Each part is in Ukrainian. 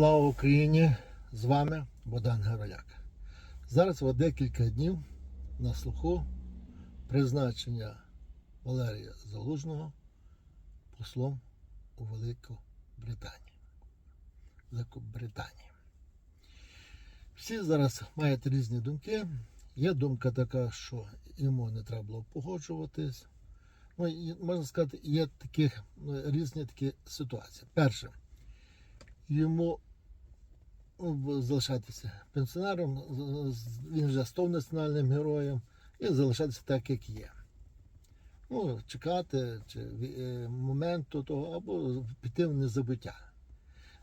Слава Україні! З вами Богдан Гавриляк. Зараз в декілька днів на слуху призначення Валерія Залужного послом у Велику Британію. Великобританії. Всі зараз мають різні думки. Є думка така, що йому не треба було погоджуватись. Ну, можна сказати, є такі ну, різні такі ситуації. Перше, йому залишатися пенсіонером, він вже став національним героєм і залишатися так, як є. Ну, чекати чи, е, моменту того, або піти в незабуття.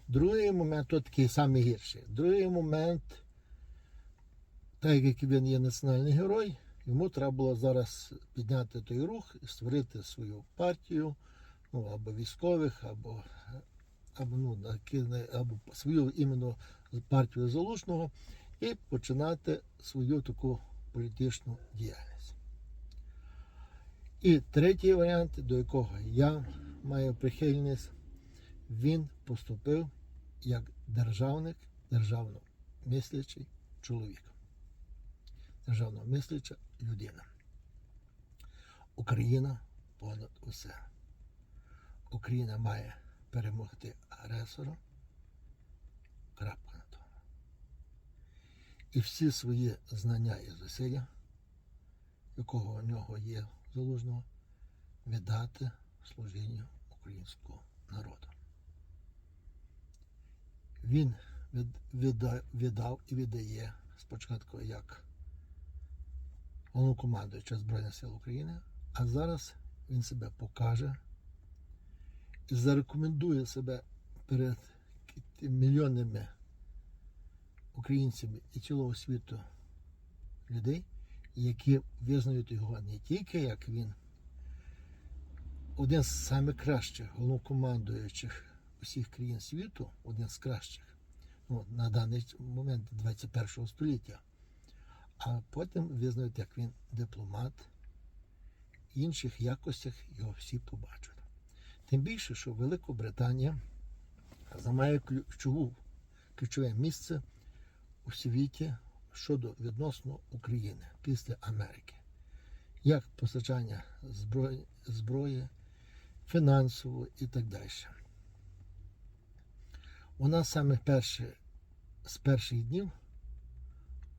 Другий момент, то такий самий гірший. Другий момент, так як він є національний герой, йому треба було зараз підняти той рух і створити свою партію, ну, або військових, або або, ну, або свою іменно партію залужного і починати свою таку політичну діяльність. І третій варіант, до якого я маю прихильність, він поступив як державник, державно мислячий чоловік, державно мисляча людина. Україна понад усе. Україна має перемогти агресора. Крапка на тому. І всі свої знання і зусилля, якого у нього є залужного, віддати служінню українського народу. Він від, відда- віддав і віддає спочатку як головнокомандуюча Збройних сил України, а зараз він себе покаже зарекомендує себе перед мільйонами українцями і цілого світу людей, які визнають його не тільки як він, один з найкращих головнокомандуючих усіх країн світу, один з кращих ну, на даний момент 21 століття, а потім визнають, як він дипломат, інших якостях його всі побачать. Тим більше, що Великобританія займає ключову, ключове місце у світі щодо відносно України після Америки. Як постачання зброї, зброї фінансово і так далі. Вона саме перше, з перших днів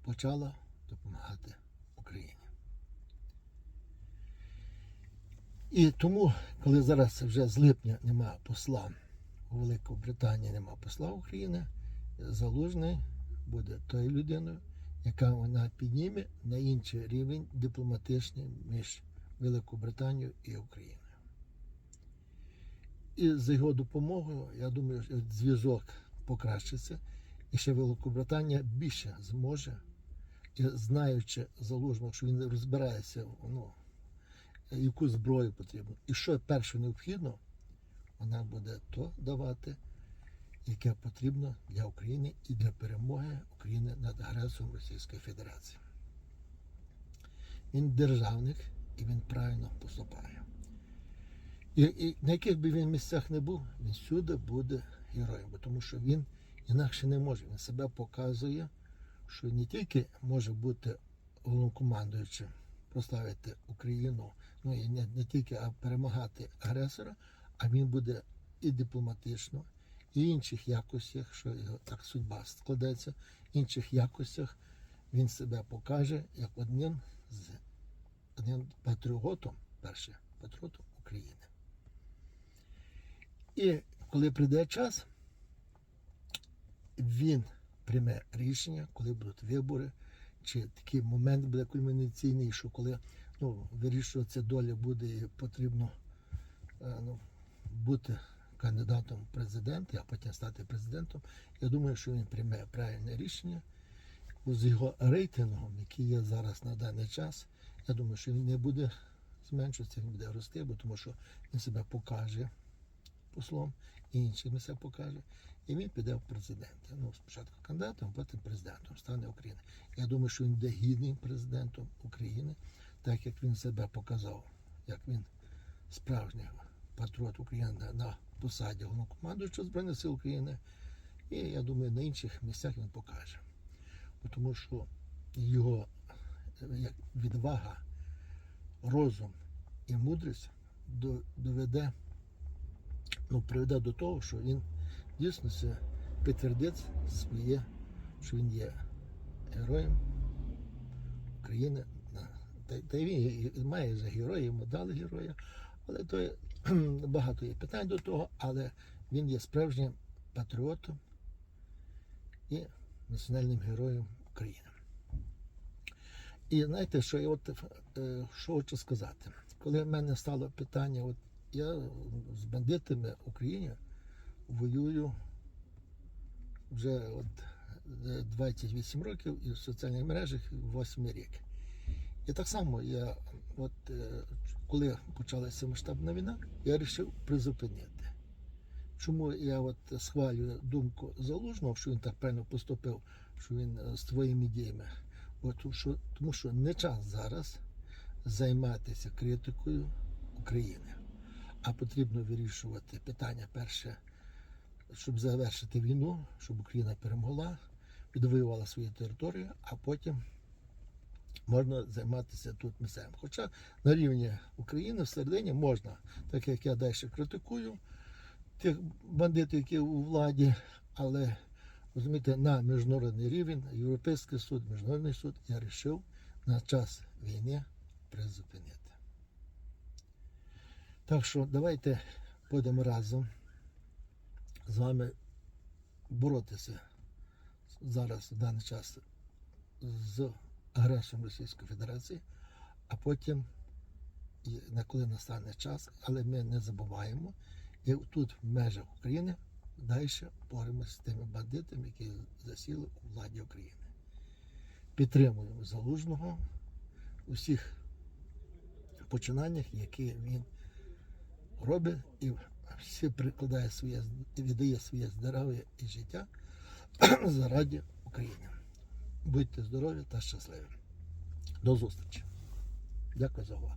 почала допомагати Україні. І тому, коли зараз вже з липня немає посла у Велику Британії, немає посла України, залужний буде тою людиною, яка вона підніме на інший рівень дипломатичний між Великою Британією і Україною. І з його допомогою, я думаю, зв'язок покращиться, і ще Великобританія більше зможе, і знаючи залужного, що він розбирається, ну, яку зброю потрібно. І що перше необхідно, вона буде то давати, яке потрібно для України і для перемоги України над агресором Російської Федерації. Він державник і він правильно поступає. І, і на яких би він місцях не був, він всюди буде героєм, тому що він інакше не може. Він себе показує, що не тільки може бути головнокомандуючим, прославити Україну, ну і не, не тільки а перемагати агресора, а він буде і дипломатично, і інших якостях, що його так судьба складеться, інших якостях він себе покаже як одним з одним патріотом, перше патріотом України. І коли прийде час, він прийме рішення, коли будуть вибори, чи такий момент буде кульмінаційний, що коли ну, вирішуватися доля буде і потрібно е, ну, бути кандидатом в президенти, а потім стати президентом. Я думаю, що він прийме правильне рішення з його рейтингом, який є зараз на даний час. Я думаю, що він не буде зменшуватися, він буде рости, бо тому що він себе покаже послом, і іншим себе покаже. І він піде в президенти. Ну, спочатку кандидатом, потім президентом стане України. Я думаю, що він буде гідним президентом України, так як він себе показав, як він справжній патріот України на- посаді головнокомандуючого Збройних сил України. І я думаю, на інших місцях він покаже. Тому що його відвага, розум і мудрість доведе, ну, приведе до того, що він дійсно підтвердить своє, що він є героєм України. Та, він має за героя, йому дали героя, але то багато є питань до того, але він є справжнім патріотом і національним героєм України. І знаєте, що я от е, що хочу сказати? Коли в мене стало питання, от я з бандитами в Україні воюю вже от е, 28 років і в соціальних мережах 8 рік. І так само я, от е, коли почалася масштабна війна, я вирішив призупинити. Чому я от схвалюю думку Залужного, що він так правильно поступив, що він е, з твоїми діями? От, що, тому що не час зараз займатися критикою України, а потрібно вирішувати питання перше, щоб завершити війну, щоб Україна перемогла, відвоювала свою територію, а потім можна займатися тут місцем. Хоча на рівні України всередині можна, так як я далі критикую тих бандитів, які у владі, але розумієте, на міжнародний рівень, Європейський суд, Міжнародний суд, я вирішив на час війни призупинити. Так що давайте будемо разом з вами боротися зараз в даний час агресором Російської Федерації, а потім, коли настане час, але ми не забуваємо, і тут в межах України далі боремося з тими бандитами, які засіли у владі України. Підтримуємо залужного у всіх починаннях, які він робить, і всі прикладає своє, віддає своє здоров'я і життя заради України. Будьте здорові та щасливі. До зустрічі. Дякую за увагу.